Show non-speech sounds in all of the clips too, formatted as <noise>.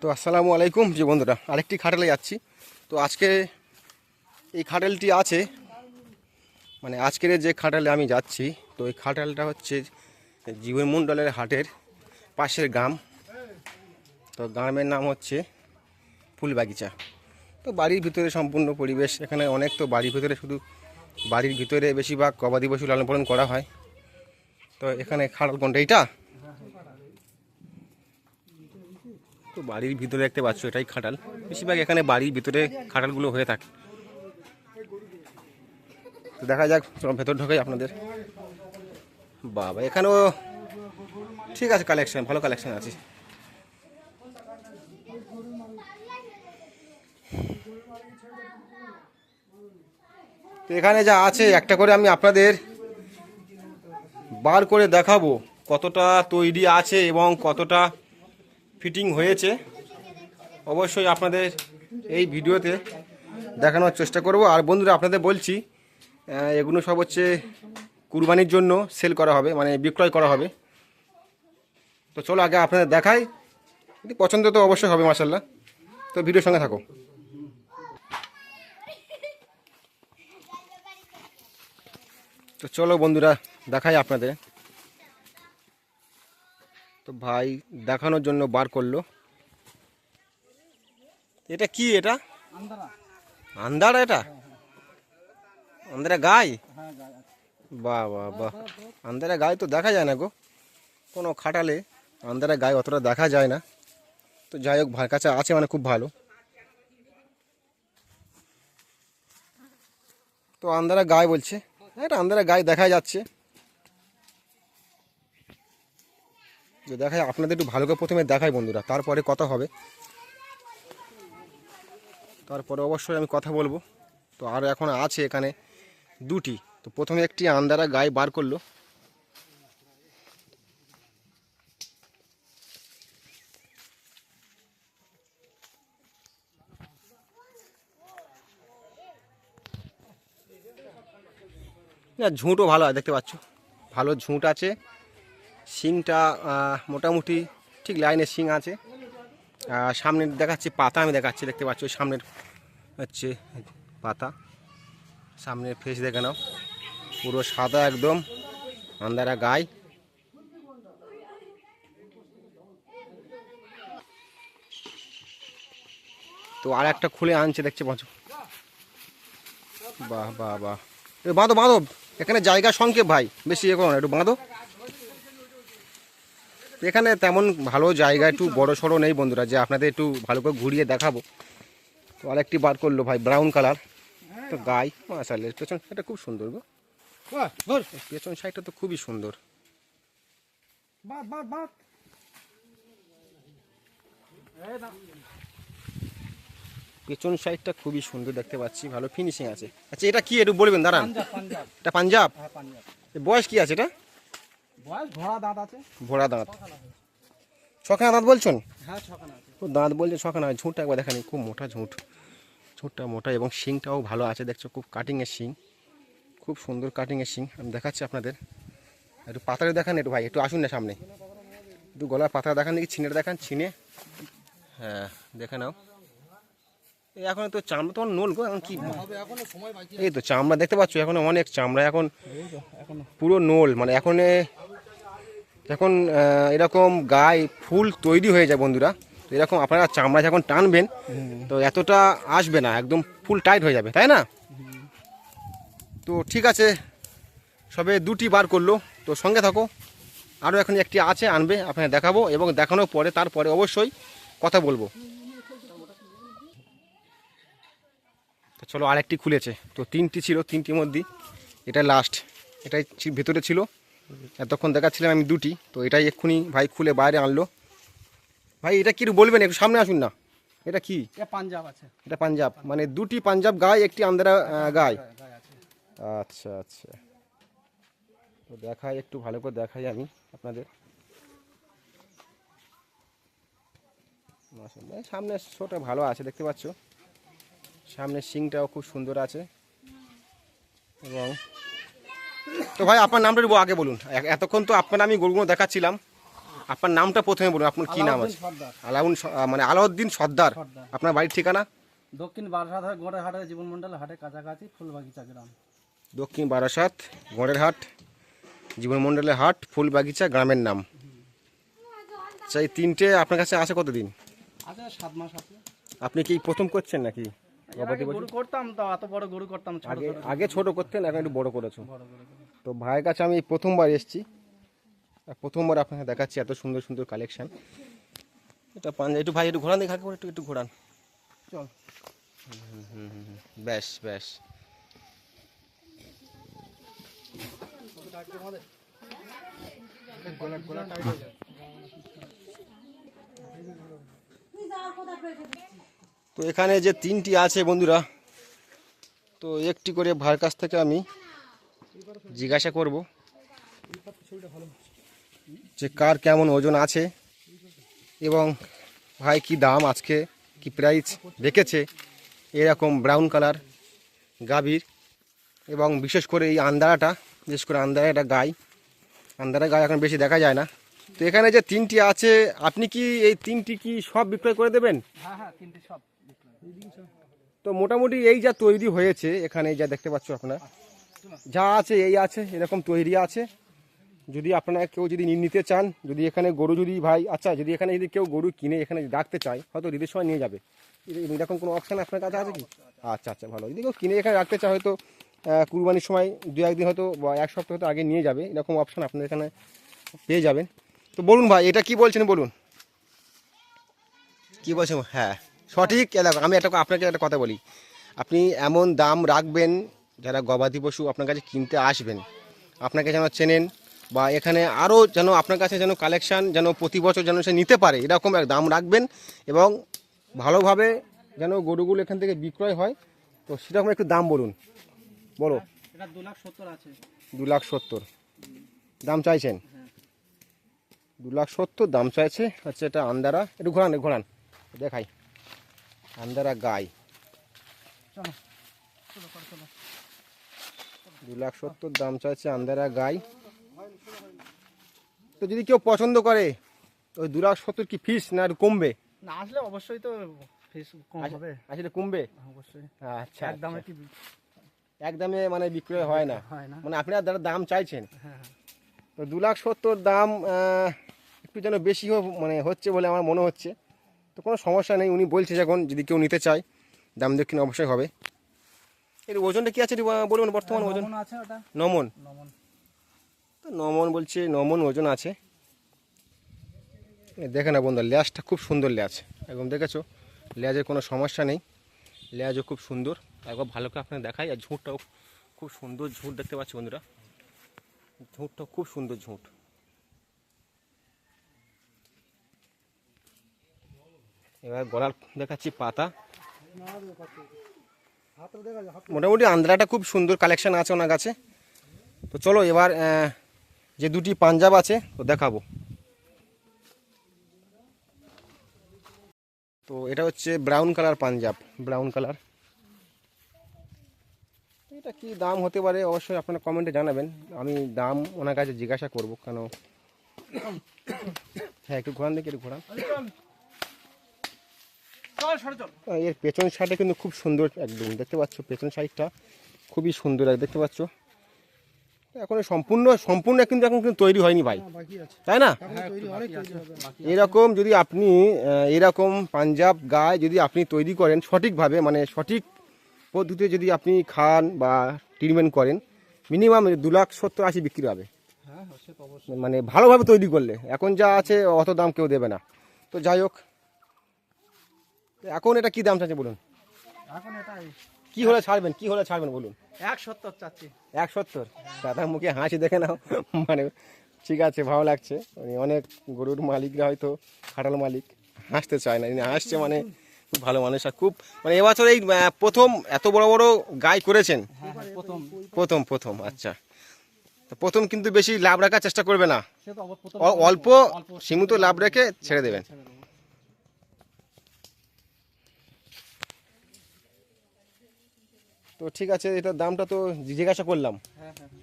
তো আসসালামু আলাইকুম যে বন্ধুরা, আরেকটি খাটালে যাচ্ছি। তো আজকে এই খাটালটি আছে মানে আজকের যে খাটালে আমি যাচ্ছি, তো এই খাটালটা হচ্ছে জীবনমণ্ডলের হাটের পাশের গ্রাম। তো গ্রামের নাম হচ্ছে ফুলবাগিচা। তো বাড়ির ভিতরে সম্পূর্ণ পরিবেশ, এখানে অনেক তো বাড়ির ভিতরে, শুধু বাড়ির ভিতরে বেশিরভাগ গবাদি পশু লালন পালন করা হয়। তো এখানে খাটাল কোনটা, এইটা? তো বাড়ির ভিতরে দেখতে পাচ্ছ, এটাই খাটাল। বেশিরভাগ এখানে বাড়ির ভিতরে খাটালগুলো হয়ে থাকে। তো দেখা যাক ভেতর ঢোকাই আপনাদের। বাবা, এখানেও ঠিক আছে কালেকশন ভালো কালেকশন আছে। তো এখানে যা আছে, একটা করে আমি আপনাদের বার করে দেখাবো, কতটা তৈরি আছে এবং কতটা ফিটিং হয়েছে, অবশ্যই আপনাদের এই ভিডিওতে দেখানোর চেষ্টা করব। আর বন্ধুরা, আপনাদের বলছি এগুলো সব হচ্ছে কুরবানির জন্য সেল করা হবে মানে বিক্রয় করা হবে। তো চলো আগে আপনাদের দেখাই। পছন্দ তো অবশ্যই হবে মাসাল্লাহ তো ভিডিওর সঙ্গে থাকো। তো চলো বন্ধুরা, দেখাই আপনাদের। তো ভাই দেখানোর জন্য বার করল। এটা কি এটা? আন্দারা এটা? আন্দারা গাই? বাহ বাহ বাহ। আন্দারা গায়ে তো দেখা যায় না গো। কোনো খাটালে আন্দারা গায়ে অতটা দেখা যায় না। তো যাই হোক ভাইয়ের কাছে আছে মানে খুব ভালো। তো আন্দারা গায়ে বলছে। হ্যাঁ, এটা আন্দারা গায়ে দেখা যাচ্ছে। যে দেখায় আপনাদের একটু ভালো করে প্রথমে দেখাই বন্ধুরা, তারপরে কথা হবে। তারপরে অবশ্যই আমি কথা বলব। তো আর এখন আছে এখানে দুটি। তো প্রথমে একটি আন্দারা গায়ে বার করল। না ঝুঁটও ভালো আছে দেখতে পাচ্ছ। ভালো ঝুঁট আছে। শিংটা মোটামুটি ঠিক লাইনের শিং আছে। আর সামনে দেখাচ্ছি পাতা, আমি দেখাচ্ছি, দেখতে পাচ্ছি ওই সামনের হচ্ছে পাতা। সামনের ফেস দেখে নাও। পুরো সাদা একদম আন্দারা গায়ে। তো আর একটা খুলে আনছে, দেখছে পাঁচ বাহ বাহ বাহ। বাঁধো বাঁধো। এখানে জায়গা সংক্ষেপ, ভাই। বেশি এ করো না, একটু বাঁধো। এখানে তেমন ভালো জায়গা একটু বড় সড়ো নেই বন্ধুরা যে আপনাদের একটু ভালো করে ঘুরিয়ে দেখাবো। তো আরেকটি বার করল ভাই ব্রাউন কালার তো গাই মাসাল পেছন সাইডটা খুব সুন্দর গো। পেছন সাইডটা তো খুবই সুন্দর। পেছন সাইডটা খুবই সুন্দর দেখতে পাচ্ছি ভালো ফিনিশিং আছে। আচ্ছা এটা কি একটু বলবেন দাঁড়ান। এটা পাঞ্জাব? হ্যাঁ বয়স কি আছে এটা? ঘোড়া দাঁত আছে। ভোড়া দাঁত। ছখানা দাঁত বলছেন? হ্যাঁ ছখানা তো দাঁত বলছে ছখানা ঝুঁটটা একবার দেখানি খুব মোটা ঝুঁট। ঝুঁটটা মোটা এবং শিংটাও ভালো আছে দেখছ খুব কাটিংয়ের শিং। খুব সুন্দর কাটিংয়ের শিং আমি দেখাচ্ছি আপনাদের। একটু পাতাটা দেখান একটু ভাই একটু আসুন না সামনে। একটু গলার পাতা দেখান দেখি ছিনেটা দেখান ছিনে হ্যাঁ দেখে নাও। এই এখন তো চামড়া তোমার নোল গো এখন কি? এই তো চামড়া দেখতে পাচ্ছ এখন অনেক চামড়া এখন পুরো নোল মানে এখন যখন এরকম গায়ে ফুল তৈরি হয়ে যায় বন্ধুরা তো এরকম আপনারা চামড়া যখন টানবেন তো এতটা আসবে না একদম ফুল টাইট হয়ে যাবে তাই না? তো ঠিক আছে সবে দুটি বার করল তো সঙ্গে থাকো আরও এখন একটি আছে আনবে আপনাকে দেখাবো এবং দেখানোর পরে তারপরে অবশ্যই কথা বলব। তো চলো আরেকটি খুলেছে তো তিনটি ছিল তিনটির মধ্যে এটা লাস্ট এটাই ভেতরে ছিল। এতক্ষণ দেখাচ্ছিলাম আমি দুটি তো এটাই এক্ষুনি ভাই খুলে বাইরে আনলো। ভাই এটা কি বলবেন একটু সামনে আসুন না। এটা কি? এটা পাঞ্জাব আছে। এটা পাঞ্জাব। মানে দুটি পাঞ্জাব গায়ে একটি আন্দারা গায়ে গায়ে আচ্ছা আচ্ছা। তো দেখাই একটু ভালো করে দেখাই আমি আপনাদের। সামনে শোটা ভালো আছে দেখতে পাচ্ছ? সামনের সিংটাও খুব সুন্দর আছে। এবং তো ভাই আপনার নামটা আগে বলুন। এতক্ষণ তো আপনার আমি গরুগুলো দেখাচ্ছিলাম। আপনার নামটা প্রথমে বলুন আপনার কি নাম আছে? আলাউন মানে আলাউদ্দিন সর্দার। আপনার বাড়ির ঠিকানা? দক্ষিণ বারাসাত হয় গোড়ে হাটের জীবন মন্ডল হাটের কাছাকাছি ফুলবাগিচা গ্রাম। দক্ষিণ বারাসাত গড়ের হাট জীবনমণ্ডলের হাট ফুলবাগিচা গ্রামের নাম। আচ্ছা এই তিনটে আপনার কাছে আছে কতদিন? আছে সাত মাস আছে। আপনি কি প্রথম করছেন নাকি? গরু করতাম তো এত বড় গরু করতাম ছোট আগে ছোট আগে ছোট করতেন এখন একটু বড় করেছ বড় বড় গরু। তো ভাইয়ের কাছে আমি প্রথমবার এসেছি। আর প্রথমবার আপনাকে দেখাচ্ছি এত সুন্দর সুন্দর কালেকশন এটা পাঞ্জা একটু ভাই একটু ঘোরান দেখা করে একটু একটু ঘোরান। চল। ব্যাস ব্যাস। <laughs> তো এখানে যে তিনটি আছে বন্ধুরা, তো একটি করে ভাইয়ের কাছ থেকে আমি জিজ্ঞাসা করব যে কার কেমন ওজন আছে এবং ভাই কি দাম আজকে, কি প্রাইস রেখেছে এরকম ব্রাউন কালার গাভীর এবং বিশেষ করে এই আন্দারাটা বিশেষ করে আন্দারাটা গাই আন্দারা গাই এখন বেশি দেখা যায় না তো এখানে যে তিনটি আছে, আপনি কি এই তিনটি কি সব বিক্রয় করে দেবেন হ্যাঁ হ্যাঁ তিনটে সব। তো মোটামুটি এই যা তৈরি হয়েছে, এখানে যা দেখতে পাচ্ছ আপনারা, যা আছে, এই আছে, এরকম তৈরি আছে। যদি আপনারা কেউ যদি নিতে চান, যদি এখানে গরু যদি ভাই আচ্ছা যদি এখানে যদি কেউ গরু কিনে, এখানে রাখতে চায়, হয়তো ঈদের সময় নিয়ে যাবে। এরকম কোনো অপশান আপনার কাছে আছে কি? আচ্ছা আচ্ছা ভালো। যদি কেউ কিনে এখানে রাখতে চায়, হয়তো কুরবানির সময় দু একদিন হয়তো বা এক সপ্তাহ হয়তো আগে নিয়ে যাবে। এরকম অপশান আপনার এখানে পেয়ে যাবেন। তো বলুন ভাই, এটা কি বলছেন বলুন? কি বলছেন? হ্যাঁ। সঠিক আমি একটা আপনাকে একটা কথা বলি। আপনি এমন দাম রাখবেন যারা গবাদি পশু আপনার কাছে কিনতে আসবেন আপনাকে যেন চেনেন বা এখানে আরও যেন আপনার কাছে যেন কালেকশান যেন প্রতি বছর যেন সে নিতে পারে এরকম এক দাম রাখবেন এবং ভালোভাবে যেন গরুগুলো এখান থেকে বিক্রয় হয় তো সেরকম একটু দাম বলুন। বলো। এটা দু লাখ সত্তর আছে। দু লাখ সত্তর। দাম চাইছেন? দু লাখ সত্তর দাম চাইছে আচ্ছা এটা আন্দারা। একটু ঘোরান ঘোরান দেখাই। আন্দারা গাই। দু লাখ সত্তর দাম চাইছে আন্দারা গাই। তো যদি কেউ পছন্দ করে ওই দু লাখ সত্তর কি ফিস না কমবে? না আসলে অবশ্যই তো ফিস কম হবে। আসলে কমবে? অবশ্যই। আচ্ছা এক দামে কি একদমে মানে বিক্রয় হয় না। মানে আপনারা যারা দাম চাইছেন। হ্যাঁ হ্যাঁ। তো দু লাখ সত্তর দাম একটু যেন বেশি মানে হচ্ছে বলে আমার মনে হচ্ছে। তো কোনো সমস্যা নেই। উনি বলছে যখন যদি কেউ নিতে চায় দাম দক্ষিণ অবশ্যই হবে। এর ওজনটা কি আছে বলুন বর্তমান ওজন। আছে ওটা? নমন। নমন। তো নমন বলছে নমন ওজন আছে। দেখে না বন্ধু ল্যাজটা খুব সুন্দর ল্যাজ। একদম দেখেছ? ল্যাজের কোনো সমস্যা নেই। ল্যাজও খুব সুন্দর। একবার ভালো করে আপনাকে দেখাই। আর ঝুঁটটাও খুব সুন্দর ঝুঁট দেখতে পাচ্ছি বন্ধুরা। ঝুঁটটাও খুব সুন্দর ঝুঁট। এবার গলার দেখাচ্ছি পাতা। মোটামুটি আন্দ্রাটা খুব সুন্দর কালেকশন আছে ওনার কাছে। তো চলো এবার যে দুটি পাঞ্জাব আছে তো দেখাবো। তো এটা হচ্ছে brown colour Punjab brown colour এটা কি দাম হতে পারে? অবশ্যই আপনারা কমেন্টে জানাবেন। আমি দাম ওনার কাছে জিজ্ঞাসা করব কেন? হ্যাঁ একটু ঘোরান দেখি একটু ঘোরান। এর পেছন সাইডটা কিন্তু খুব সুন্দর একদম। দেখতে পাচ্ছ পেছন সাইডটা খুবই সুন্দর এক দেখতে পাচ্ছ। এখন সম্পূর্ণ সম্পূর্ণ কিন্তু এখন কিন্তু তৈরি হয়নি ভাই। তাই না? হ্যাঁ তৈরি অনেক তৈরি হবে। বাকি এরকম যদি আপনি এরকম পাঞ্জাব গায়ে যদি আপনি তৈরি করেন সঠিকভাবে মানে সঠিক পদ্ধতিতে যদি আপনি খান বা ট্রিটমেন্ট করেন মিনিমাম দু লাখ সত্তর আশি বিক্রি হবে। হ্যাঁ মানে ভালোভাবে তৈরি করলে। এখন যা আছে অত দাম কেউ দেবে না। তো যাই হোক এখন এটা কি দাম চাচ্ছে বলুন? এখন এটা কি হলে ছাড়বেন? কি হলে ছাড়বেন বলুন? এক সত্তর চাচ্ছি। এক সত্তর দাদার মুখে হাসি দেখে নাও। মানে ঠিক আছে ভালো লাগছে। উনি অনেক গরুর মালিকরা হয়তো খাটাল মালিক। হাসতে চায় না। ইনি হাসছে মানে খুব ভালো মানুষ। আর খুব মানে এবছর এই প্রথম এত বড় বড় গাই করেছেন? হ্যাঁ হ্যাঁ, প্রথম। প্রথম। প্রথম আচ্ছা। তো প্রথম কিন্তু বেশি লাভ রাখার চেষ্টা করবে না। অল্প সীমিত লাভ রেখে ছেড়ে দেবেন ছেড়ে দেবো। তো ঠিক আছে এটার দামটা তো জিজ্ঞাসা করলাম। হ্যাঁ হ্যাঁ হ্যাঁ।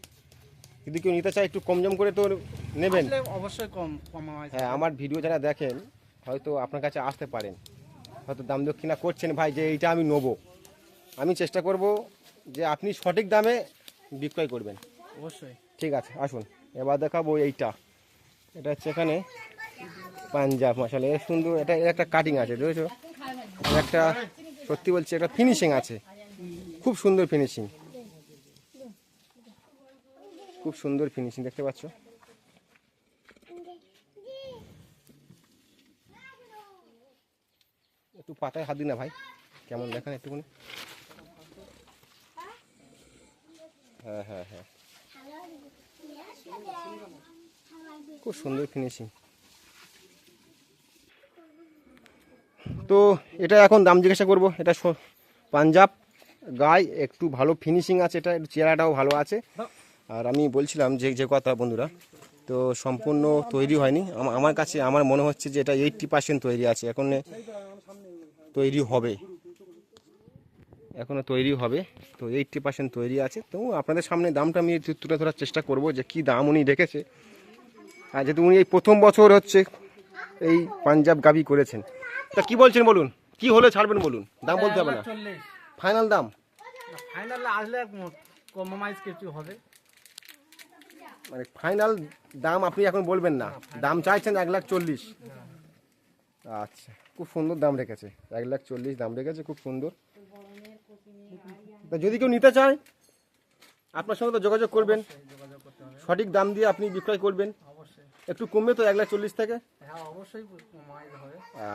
যদি কেউ নিতে চায় একটু কম জম করে তো নেবেন। অবশ্যই কম কমা হ্যাঁ আমার ভিডিও যারা দেখেন হয়তো আপনার কাছে আসতে পারেন। হয়তো দাম দক্ষিণা করছেন ভাই যে এইটা আমি নেব। আমি চেষ্টা করব যে আপনি সঠিক দামে বিক্রয় করবেন। অবশ্যই। ঠিক আছে আসুন। এবার দেখাবো এইটা। এটা হচ্ছে এখানে পাঞ্জাব মশালা এর সুন্দর এটা এর একটা কাটিং আছে বুঝেছ? একটা সত্যি বলছি একটা ফিনিশিং আছে। খুব সুন্দর ফিনিশিং খুব সুন্দর ফিনিশিং দেখতে পাচ্ছ? একটু পাতায় হাত না ভাই, কেমন দেখেন একটুখানি। হ্যাঁ হ্যাঁ হ্যাঁ। খুব সুন্দর ফিনিশিং তো এটা এখন দাম জিজ্ঞাসা করব, এটা পাঞ্জাব। গায়ে একটু ভালো ফিনিশিং আছে, এটা একটু চেহারাটাও ভালো আছে। আর আমি বলছিলাম যে যে কথা বন্ধুরা, তো সম্পূর্ণ তৈরি হয়নি। আমার কাছে, আমার মনে হচ্ছে যে এটা এইটটি পার্সেন্ট তৈরি আছে, এখন তৈরি হবে। এখনও তৈরি হবে, তো এইটটি পার্সেন্ট তৈরি আছে। তো আপনাদের সামনে দামটা আমি তুলে ধরার চেষ্টা করব যে কি দাম উনি রেখেছে। আর যেহেতু উনি এই প্রথম বছর হচ্ছে এই পাঞ্জাব গাবি করেছেন। তা কি বলছেন বলুন? কি হলে ছাড়বেন বলুন? দাম বলতে হবে না। ফাইনাল দাম? ফাইনাল আসলে কম্প্রোমাইজ কিছু হবে। মানে ফাইনাল দাম আপনি এখন বলবেন না। দাম চাইছেন এক লাখ চল্লিশ। আচ্ছা খুব সুন্দর দাম রেখেছে। এক লাখ চল্লিশ দাম রেখেছে খুব সুন্দর। যদি কেউ নিতে চায় আপনার সঙ্গে তো যোগাযোগ করবেন। সঠিক দাম দিয়ে আপনি বিক্রয় করবেন। একটু কমবে তো এক লাখ চল্লিশ থেকে? হ্যাঁ অবশ্যই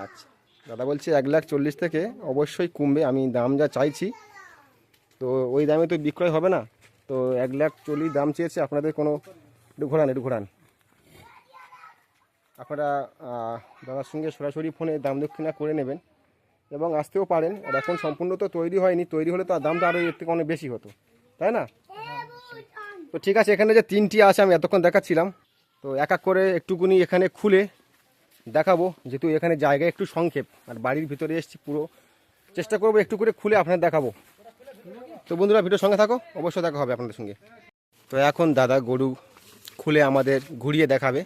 আচ্ছা। দাদা বলছি এক লাখ চল্লিশ থেকে অবশ্যই কমবে, আমি দাম যা চাইছি। তো ওই দামে তো বিক্রয় হবে না, তো এক লাখ চল্লিশ দাম চেয়েছে, আপনাদের কোনো একটু ঘোরান একটু ঘোরান। আপনারা দাদার সঙ্গে সরাসরি ফোনে দাম দক্ষিণা করে নেবেন, এবং আসতেও পারেন। আর এখন সম্পূর্ণ তো তৈরি হয়নি, তৈরি হলে তো দামটা আরও এর থেকে অনেক বেশি হতো, তাই না? তো ঠিক আছে, এখানে যে তিনটি আছে, আমি এতক্ষণ দেখাচ্ছিলাম। তো এক এক করে একটুকুনি এখানে খুলে দেখাবো যেহেতু এখানে জায়গা একটু সংক্ষেপ, আর বাড়ির ভিতরে এসেছি পুরো। চেষ্টা করব একটু করে খুলে আপনাদের দেখাবো। তো বন্ধুরা, ভিডিওর সঙ্গে থাকো, অবশ্যই দেখা হবে আপনাদের সঙ্গে। তো এখন দাদা গরু খুলে আমাদের ঘুরিয়ে দেখাবে।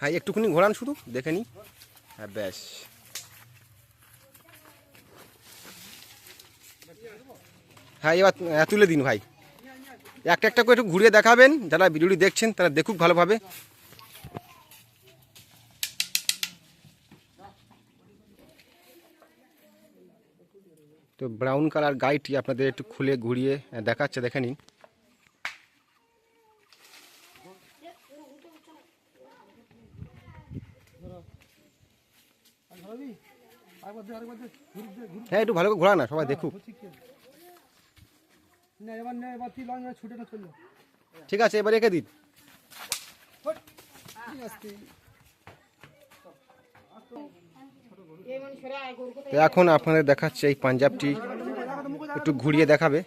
হ্যাঁ একটুখানি ঘোরান শুধু, দেখে নি। হ্যাঁ ব্যাস। হ্যাঁ এবার তুলে দিন ভাই। একটা একটা করে একটু ঘুরিয়ে দেখাবেন। যারা ভিডিওটি দেখছেন, তারা দেখুক ভালোভাবে। তো ব্রাউন কালার গাইটি আপনাদের একটু খুলে ঘুরিয়ে দেখাচ্ছে, দেখে নিন। হ্যাঁ একটু ভালো করে ঘোরা না, সবাই দেখুক। ঠিক আছে, এবার রেখে দিন। এখন আপনাদের দেখাচ্ছে এই পাঞ্জাবটি। একটু ঘুরিয়ে দেখাবে।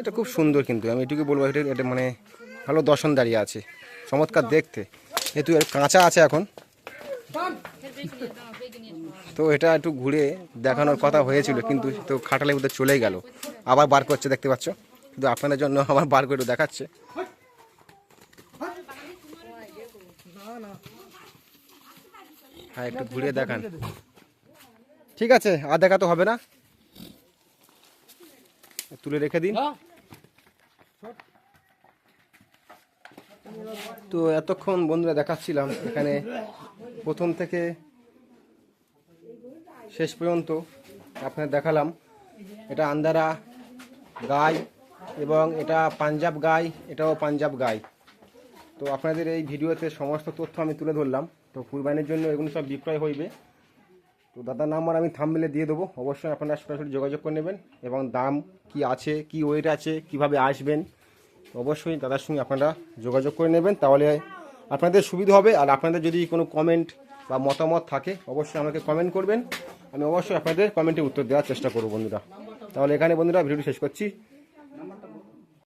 এটা খুব সুন্দর কিন্তু, আমি এটুকু বলব, এটা এটা মানে ভালো দর্শন দাঁড়িয়ে আছে। চমৎকার দেখতে। যেহেতু কাঁচা আছে এখন। তো এটা একটু ঘুরে দেখানোর কথা হয়েছিল, কিন্তু তো খাটালে বোধহয় চলেই গেল। আবার বার করছে, দেখতে পাচ্ছ? কিন্তু আপনাদের জন্য আবার বার করে দেখাচ্ছে। হ্যাঁ একটু ঘুরিয়ে দেখান। ঠিক আছে আর দেখা তো হবে না। তুলে রেখে দিন। তো এতক্ষণ বন্ধুরা দেখাচ্ছিলাম এখানে প্রথম থেকে শেষ পর্যন্ত আপনার দেখালাম। এটা আন্দারা গাই এবং এটা পাঞ্জাব গাই এটাও পাঞ্জাব গাই। তো আপনাদের এই ভিডিওতে সমস্ত তথ্য আমি তুলে ধরলাম। তো কুরবানির জন্য এগুলো সব বিক্রয় হইবে। তো দাদার নাম্বার আমি থামবেলে দিয়ে দেবো। অবশ্যই আপনারা সরাসরি যোগাযোগ করে নেবেন এবং দাম কি আছে, কি ওয়েট আছে, কীভাবে আসবেন, অবশ্যই দাদার সঙ্গে আপনারা যোগাযোগ করে নেবেন। তাহলে আপনাদের সুবিধা হবে। আর আপনাদের যদি কোনো কমেন্ট বা মতামত থাকে, অবশ্যই আমাকে কমেন্ট করবেন। আমি অবশ্যই আপনাদের কমেন্টে উত্তর দেওয়ার চেষ্টা করব বন্ধুরা। তাহলে এখানে বন্ধুরা, ভিডিওটি শেষ করছি।